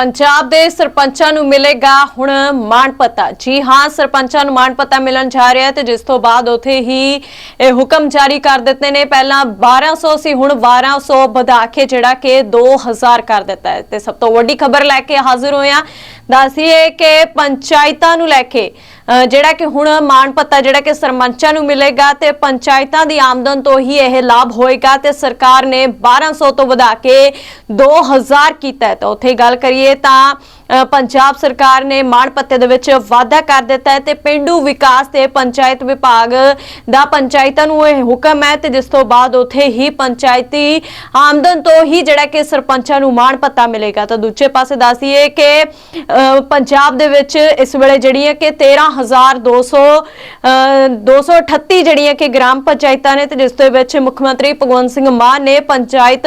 ਪੰਜਾਬ ਦੇ ਸਰਪੰਚਾਂ ਨੂੰ ਮਿਲੇਗਾ ਹੁਣ ਮਾਣ ਪਤਾ ਜੀ ਹਾਂ, ਸਰਪੰਚਾਂ ਨੂੰ ਮਾਣ ਪਤਾ ਮਿਲਣ ਜਾ ਰਿਹਾ ਤੇ ਜਿਸ ਤੋਂ ਬਾਅਦ ਉਥੇ ਹੀ ਇਹ ਹੁਕਮ ਜਾਰੀ ਕਰ ਦਿੱਤੇ ਨੇ। ਪਹਿਲਾਂ 1200 ਸੀ ਹੁਣ 1200 ਵਧਾ ਕੇ ਜਿਹੜਾ ਕਿ 2000 ਕਰ ਦਿੱਤਾ ਹੈ। ਤੇ ਸਭ ਤੋਂ ਵੱਡੀ ਖਬਰ ਲੈ ਕੇ ਹਾਜ਼ਰ ਹੋਏ ਹਾਂ ਦੱਸੀਏ ਕਿ ਪੰਚਾਇਤਾਂ ਨੂੰ ਲੈ ਕੇ ਜਿਹੜਾ ਕਿ ਹੁਣ ਮਾਣ ਪੱਤਾ ਜਿਹੜਾ ਕਿ ਸਰਪੰਚਾਂ ਨੂੰ ਮਿਲੇਗਾ ਤੇ ਪੰਚਾਇਤਾਂ ਦੀ ਆਮਦਨ ਤੋਂ ਹੀ ਇਹ ਲਾਭ ਹੋਏਗਾ ਤੇ ਸਰਕਾਰ ਨੇ 1200 ਤੋਂ ਵਧਾ ਕੇ 2000 ਕੀਤਾ ਤਾਂ ਉੱਥੇ ਗੱਲ ਕਰੀਏ ਤਾਂ ਪੰਜਾਬ ਸਰਕਾਰ ਨੇ ਮਾਣ ਪੱਤੇ ਦੇ ਵਿੱਚ ਵਾਧਾ ਕਰ ਦਿੱਤਾ ਹੈ ਤੇ ਪਿੰਡੂ ਵਿਕਾਸ ਤੇ ਪੰਚਾਇਤ ਵਿਭਾਗ ਦਾ ਪੰਚਾਇਤਾਂ ਨੂੰ ਇਹ ਹੁਕਮ ਹੈ ਤੇ ਜਿਸ ਤੋਂ ਬਾਅਦ ਉੱਥੇ ਹੀ ਪੰਚਾਇਤੀ ਆਮਦਨ ਤੋਂ ਹੀ ਜਿਹੜਾ ਕਿ ਸਰਪੰਚਾਂ ਨੂੰ ਮਾਣ ਪੱਤਾ ਮਿਲੇਗਾ। ਤਾਂ ਦੂਜੇ ਪਾਸੇ ਦੱਸੀਏ ਕਿ ਪੰਜਾਬ ਦੇ ਵਿੱਚ ਇਸ ਵੇਲੇ ਜਿਹੜੀ ਹੈ ਕਿ 13200 ਅ, 238 ਜਿਹੜੀਆਂ ਕਿ ਗ੍ਰਾਮ ਪੰਚਾਇਤਾਂ ਨੇ ਤੇ ਜਿਸ ਦੇ ਵਿੱਚ ਮੁੱਖ ਮੰਤਰੀ ਭਗਵੰਤ ਸਿੰਘ ਮਾਨ ਨੇ ਪੰਚਾਇਤ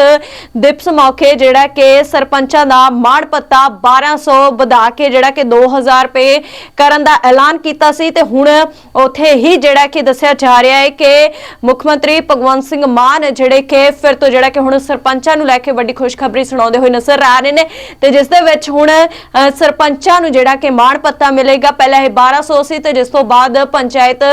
ਦਿਵਸ ਮੌਕੇ ਜਿਹੜਾ ਕਿ ਸਰਪੰਚਾਂ ਦਾ ਮਾਣ ਪੱਤਾ 1200 ਵਧਾ ਕੇ ਜਿਹੜਾ ਕਿ 2000 ਰੁਪਏ ਕਰਨ ਦਾ ਐਲਾਨ ਕੀਤਾ ਸੀ ਤੇ ਹੁਣ ਉਥੇ ਹੀ ਜਿਹੜਾ ਕਿ ਦੱਸਿਆ ਜਾ ਰਿਹਾ ਹੈ ਕਿ ਮੁੱਖ ਮੰਤਰੀ ਭਗਵੰਤ ਸਿੰਘ ਮਾਨ ਜਿਹੜੇ ਕਿ ਫਿਰ ਤੋਂ ਜਿਹੜਾ ਕਿ ਹੁਣ ਸਰਪੰਚਾਂ ਨੂੰ ਲੈ ਕੇ ਵੱਡੀ ਖੁਸ਼ਖਬਰੀ ਸੁਣਾਉਂਦੇ ਹੋਏ ਨਜ਼ਰ ਆ ਰਹੇ ਨੇ ਤੇ ਜਿਸ ਦੇ ਵਿੱਚ ਹੁਣ ਸਰਪੰਚਾਂ ਨੂੰ ਜਿਹੜਾ ਕਿ ਮਾਣ ਪੱਤਾ ਮਿਲੇਗਾ। ਪਹਿਲਾਂ ਇਹ 1200 ਸੀ ਤੇ ਜਿਸ ਤੋਂ ਬਾਅਦ ਪੰਚਾਇਤ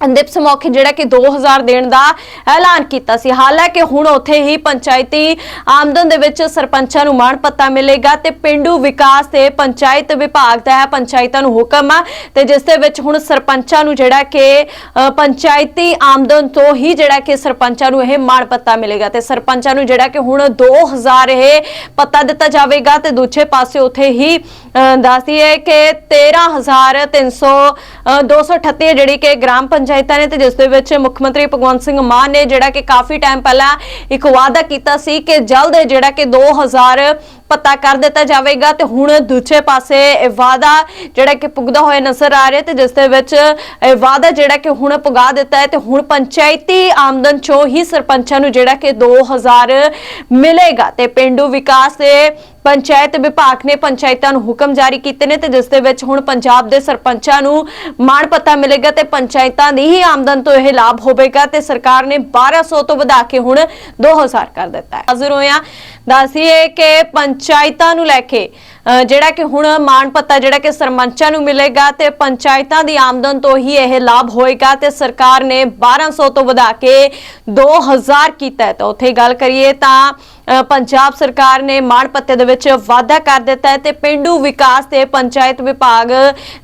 ਦਿਵਸ ਮੌਕੇ ਜਿਹੜਾ ਕਿ 2000 ਦੇਣ ਦਾ ਐਲਾਨ ਕੀਤਾ ਸੀ। ਹਾਲਾਂਕਿ ਹੁਣ ਉੱਥੇ ਹੀ ਪੰਚਾਇਤੀ ਆਮਦਨ ਦੇ ਵਿੱਚ ਸਰਪੰਚਾਂ ਨੂੰ ਮਾਣ ਪੱਤਾ ਮਿਲੇਗਾ ਤੇ ਪਿੰਡੂ ਵਿਕਾਸ ਤੇ ਪੰਚਾਇਤ ਵਿਭਾਗ ਦਾ ਹੈ ਪੰਚਾਇਤਾਂ ਨੂੰ ਹੁਕਮ ਆ ਤੇ ਜਿਸ ਦੇ ਵਿੱਚ ਹੁਣ ਸਰਪੰਚਾਂ ਨੂੰ ਜਿਹੜਾ ਕਿ ਪੰਚਾਇਤੀ ਆਮਦਨ ਤੋਂ ਹੀ ਜਿਹੜਾ ਕਿ ਸਰਪੰਚਾਂ ਨੂੰ ਇਹ ਮਾਣ ਪੱਤਾ ਮਿਲੇਗਾ ਤੇ ਸਰਪੰਚਾਂ ਨੂੰ ਜਿਹੜਾ ਕਿ ਹੁਣ 2000 ਇਹ ਪੱਤਾ ਦਿੱਤਾ ਜਾਵੇਗਾ ਤੇ ਦੂਜੇ ਪਾਸੇ ਉੱਥੇ ਹੀ ਦੱਸਦੀ ਹੈ ਕਿ 13300 ਅ, 238 ਜਿਹੜੀ ਕਿ ਗ੍ਰਾਮ ਪੰਚਾਇਤਾਂ ਨੇ ਤੇ ਜਿਸ ਦੇ ਵਿੱਚ ਮੁੱਖ ਮੰਤਰੀ ਭਗਵੰਤ ਸਿੰਘ ਮਾਨ ਨੇ ਜਿਹੜਾ ਕਿ ਕਾਫੀ ਟਾਈਮ ਪਹਿਲਾਂ ਇੱਕ ਵਾਅਦਾ ਕੀਤਾ ਸੀ ਕਿ ਜਲਦ ਜਿਹੜਾ ਕਿ 2000 ਪਤਾ ਕਰ ਦਿੱਤਾ ਜਾਵੇਗਾ ਤੇ ਹੁਣ ਦੂਜੇ ਪਾਸੇ ਇਹ ਜਿਹੜਾ ਕਿ ਪੁਗਦਾ ਹੋਇਆ ਨਜ਼ਰ ਆ ਰਿਹਾ ਤੇ ਜਿਸ ਦੇ ਵਿੱਚ ਇਹ ਜਿਹੜਾ ਕਿ ਹੁਣ ਪੁਗਾ ਦਿੱਤਾ ਹੈ ਤੇ ਹੁਣ ਪੰਚਾਇਤੀ ਆਮਦਨ ਚੋਂ ਹੀ ਸਰਪੰਚਾਂ ਨੂੰ ਜਿਹੜਾ ਕਿ 2000 ਮਿਲੇਗਾ ਤੇ ਪਿੰਡੂ ਵਿਕਾਸ ਤੇ ਪੰਚਾਇਤ ਵਿਭਾਗ ਨੇ ਪੰਚਾਇਤਾਂ ਨੂੰ ਹੁਕਮ ਜਾਰੀ ਕੀਤੇ ਨੇ ਤੇ ਜਿਸ ਦੇ ਵਿੱਚ ਹੁਣ ਪੰਜਾਬ ਦੇ ਸਰਪੰਚਾਂ ਨੂੰ ਮਾਣ ਪੱਤਾ ਮਿਲੇਗਾ ਤੇ ਪੰਚਾਇਤਾਂ ਦੀ ਹੀ ਆਮਦਨ ਤੋਂ ਇਹ ਲਾਭ ਹੋਵੇਗਾ ਤੇ ਸਰਕਾਰ ਨੇ 1200 ਤੋਂ ਵਧਾ ਕੇ ਹੁਣ 2000 ਕਰ ਦਿੱਤਾ ਹੈ। ਹਾਜ਼ਰ ਹੋਇਆ ਦੱਸੀਏ ਕਿ ਪੰਚਾਇਤਾਂ ਨੂੰ ਲੈ ਕੇ ਅ, ਜਿਹੜਾ ਕਿ ਹੁਣ ਮਾਣ ਪੱਤਾ ਜਿਹੜਾ ਕਿ ਸਰਪੰਚਾਂ ਨੂੰ ਮਿਲੇਗਾ ਤੇ ਪੰਚਾਇਤਾਂ ਦੀ ਆਮਦਨ ਤੋਂ ਹੀ ਇਹ ਲਾਭ ਹੋਏਗਾ ਤੇ ਸਰਕਾਰ ਨੇ 1200 ਤੋਂ ਵਧਾ ਕੇ 2000 ਕੀਤਾ ਤਾਂ ਉੱਥੇ ਗੱਲ ਕਰੀਏ ਤਾਂ ਪੰਜਾਬ ਸਰਕਾਰ ਨੇ ਮਾਣ ਪੱਤੇ ਦੇ ਵਿੱਚ ਵਾਧਾ ਕਰ ਦਿੱਤਾ ਹੈ ਤੇ ਪਿੰਡੂ ਵਿਕਾਸ ਤੇ ਪੰਚਾਇਤ ਵਿਭਾਗ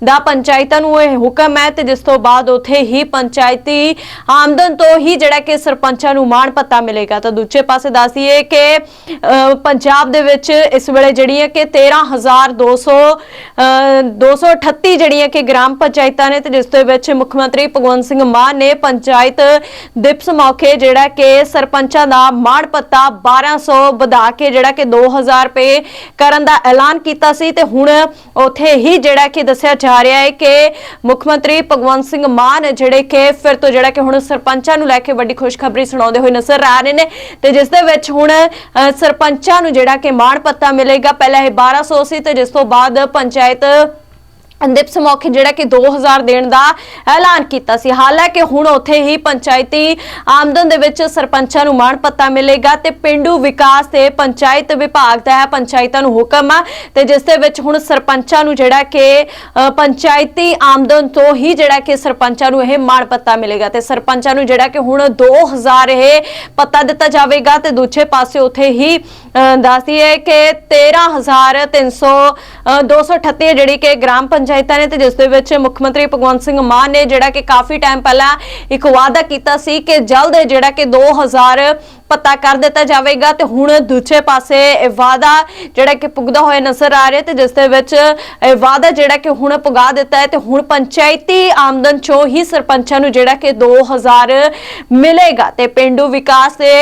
ਦਾ ਪੰਚਾਇਤਾਂ ਨੂੰ ਇਹ ਹੁਕਮ ਹੈ ਤੇ ਜਿਸ ਤੋਂ ਬਾਅਦ ਉੱਥੇ ਹੀ ਪੰਚਾਇਤੀ ਆਮਦਨ ਤੋਂ ਹੀ ਜਿਹੜਾ ਕਿ ਸਰਪੰਚਾਂ ਨੂੰ ਮਾਣ ਪੱਤਾ ਮਿਲੇਗਾ। ਤਾਂ ਦੂਜੇ ਪਾਸੇ ਦੱਸੀਏ ਕਿ ਪੰਜਾਬ ਦੇ ਵਿੱਚ ਇਸ ਵੇਲੇ ਜਿਹੜੀ ਹੈ ਕਿ 13200 ਅ, 238 ਜਿਹੜੀਆਂ ਕਿ ਗ੍ਰਾਮ ਪੰਚਾਇਤਾਂ ਨੇ ਤੇ ਜਿਸ ਦੇ ਵਿੱਚ ਮੁੱਖ ਮੰਤਰੀ ਭਗਵੰਤ ਸਿੰਘ ਮਾਨ ਨੇ ਪੰਚਾਇਤ ਦਿਵਸ ਮੌਕੇ ਜਿਹੜਾ ਕਿ ਸਰਪੰਚਾਂ ਦਾ ਮਾਣ ਪੱਤਾ 1200 ਵਧਾ ਕੇ ਜਿਹੜਾ ਕਿ 2000 ਰੁਪਏ ਕਰਨ ਦਾ ਐਲਾਨ ਕੀਤਾ ਸੀ ਤੇ ਹੁਣ ਉਥੇ ਹੀ ਜਿਹੜਾ ਕਿ ਦੱਸਿਆ ਜਾ ਰਿਹਾ ਹੈ ਕਿ ਮੁੱਖ ਮੰਤਰੀ ਭਗਵੰਤ ਸਿੰਘ ਮਾਨ ਜਿਹੜੇ ਕਿ ਫਿਰ ਤੋਂ ਜਿਹੜਾ ਕਿ ਹੁਣ ਸਰਪੰਚਾਂ ਨੂੰ ਲੈ ਕੇ ਵੱਡੀ ਖੁਸ਼ਖਬਰੀ ਸੁਣਾਉਂਦੇ ਹੋਏ ਨਜ਼ਰ ਆ ਰਹੇ ਨੇ ਤੇ ਜਿਸ ਦੇ ਵਿੱਚ ਹੁਣ ਸਰਪੰਚਾਂ ਨੂੰ ਜਿਹੜਾ ਕਿ ਮਾਣ ਪੱਤਾ ਮਿਲੇਗਾ। ਪਹਿਲਾਂ ਇਹ 1200 ਸੀ ਤੇ ਜਿਸ ਤੋਂ ਬਾਅਦ ਪੰਚਾਇਤ ਦਿਵਸ ਮੌਕੇ ਜਿਹੜਾ ਕਿ 2000 ਦੇਣ ਦਾ ਐਲਾਨ ਕੀਤਾ ਸੀ। ਹਾਲਾਂਕਿ ਹੁਣ ਉੱਥੇ ਹੀ ਪੰਚਾਇਤੀ ਆਮਦਨ ਦੇ ਵਿੱਚ ਸਰਪੰਚਾਂ ਨੂੰ ਮਾਣ ਪੱਤਾ ਮਿਲੇਗਾ ਤੇ ਪਿੰਡੂ ਵਿਕਾਸ ਤੇ ਪੰਚਾਇਤ ਵਿਭਾਗ ਦਾ ਹੈ ਪੰਚਾਇਤਾਂ ਨੂੰ ਹੁਕਮ ਆ ਤੇ ਜਿਸ ਦੇ ਵਿੱਚ ਹੁਣ ਸਰਪੰਚਾਂ ਨੂੰ ਜਿਹੜਾ ਕਿ ਪੰਚਾਇਤੀ ਆਮਦਨ ਤੋਂ ਹੀ ਜਿਹੜਾ ਕਿ ਸਰਪੰਚਾਂ ਨੂੰ ਇਹ ਮਾਣ ਪੱਤਾ ਮਿਲੇਗਾ ਤੇ ਸਰਪੰਚਾਂ ਨੂੰ ਜਿਹੜਾ ਕਿ ਹੁਣ 2000 ਇਹ ਪੱਤਾ ਦਿੱਤਾ ਜਾਵੇਗਾ ਤੇ ਦੂਜੇ ਪਾਸੇ ਉੱਥੇ ਹੀ ਅ, ਦੱਸਦੀ ਹੈ ਕਿ 13300 ਅ, 238 ਜਿਹੜੀ ਕਿ ਗ੍ਰਾਮ ਪੰਚਾਇਤਾਂ ਨੇ ਤੇ ਜਿਸ ਦੇ ਵਿੱਚ ਮੁੱਖ ਮੰਤਰੀ ਭਗਵੰਤ ਸਿੰਘ ਮਾਨ ਨੇ ਜਿਹੜਾ ਕਿ ਕਾਫੀ ਟਾਈਮ ਪਹਿਲਾਂ ਇੱਕ ਵਾਅਦਾ ਕੀਤਾ ਸੀ ਕਿ ਜਲਦ ਜਿਹੜਾ ਕਿ 2000 ਪਤਾ ਕਰ ਦਿੱਤਾ ਜਾਵੇਗਾ ਤੇ ਹੁਣ ਦੂਜੇ ਪਾਸੇ ਇਹ ਜਿਹੜਾ ਕਿ ਪੁਗਦਾ ਹੋਇਆ ਨਜ਼ਰ ਆ ਰਿਹਾ ਤੇ ਜਿਸ ਦੇ ਵਿੱਚ ਇਹ ਵਾਅਦਾ ਜਿਹੜਾ ਕਿ ਹੁਣ ਪੁਗਾ ਦਿੱਤਾ ਹੈ ਤੇ ਹੁਣ ਪੰਚਾਇਤੀ ਆਮਦਨ ਚੋਂ ਹੀ ਸਰਪੰਚਾਂ ਨੂੰ ਜਿਹੜਾ ਕਿ 2000 ਮਿਲੇਗਾ ਤੇ ਪਿੰਡੂ ਵਿਕਾਸ ਦੇ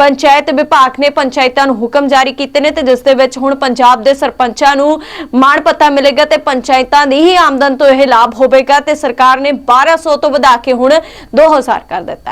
ਪੰਚਾਇਤ ਵਿਭਾਗ ਨੇ ਪੰਚਾਇਤਾਂ ਨੂੰ ਹੁਕਮ ਜਾਰੀ ਕੀਤੇ ਨੇ ਤੇ ਜਿਸ ਦੇ ਵਿੱਚ ਹੁਣ ਪੰਜਾਬ ਦੇ ਸਰਪੰਚਾਂ ਨੂੰ ਮਾਣ ਪੱਤਾ ਮਿਲੇਗਾ ਤੇ ਪੰਚਾਇਤਾਂ ਦੀ ਹੀ ਆਮਦਨ ਤੋਂ ਇਹ ਲਾਭ ਹੋਵੇਗਾ ਤੇ ਸਰਕਾਰ ਨੇ 1200 ਤੋਂ ਵਧਾ ਕੇ ਹੁਣ 2000 ਕਰ ਦਿੱਤਾ ਹੈ।